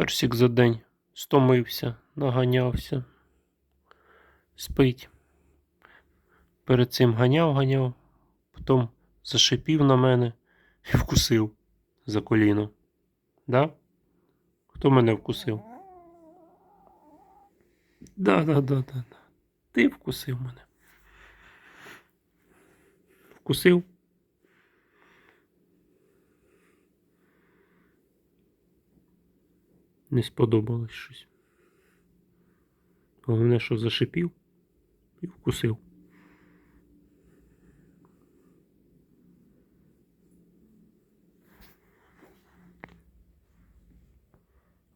Персик за день стомився, наганявся, спить. Перед цим ганяв, ганяв, потім зашипів на мене і вкусив за коліно. Да? Хто мене вкусив? Да, да, да, да, да. Ти вкусив мене. Вкусив? Не сподобалось щось. Головне, що зашипів і вкусив.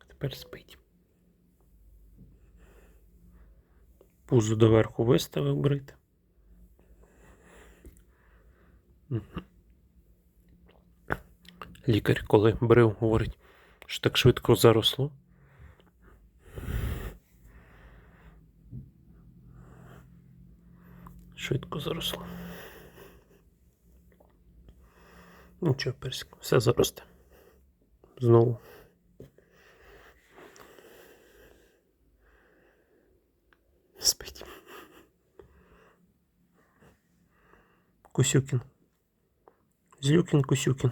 Тепер спить. Пузо доверху виставив брити. Лікар, коли брив, говорить, що так швидко заросло. Швидко заросло. Нічого, персик, все заросте. Знову. Спить. Кусюкін. Злюкін, Кусюкін.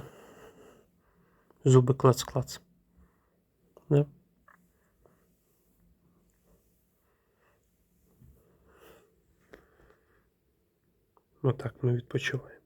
Зуби клац-клац. Да? Отак ми відпочиваємо.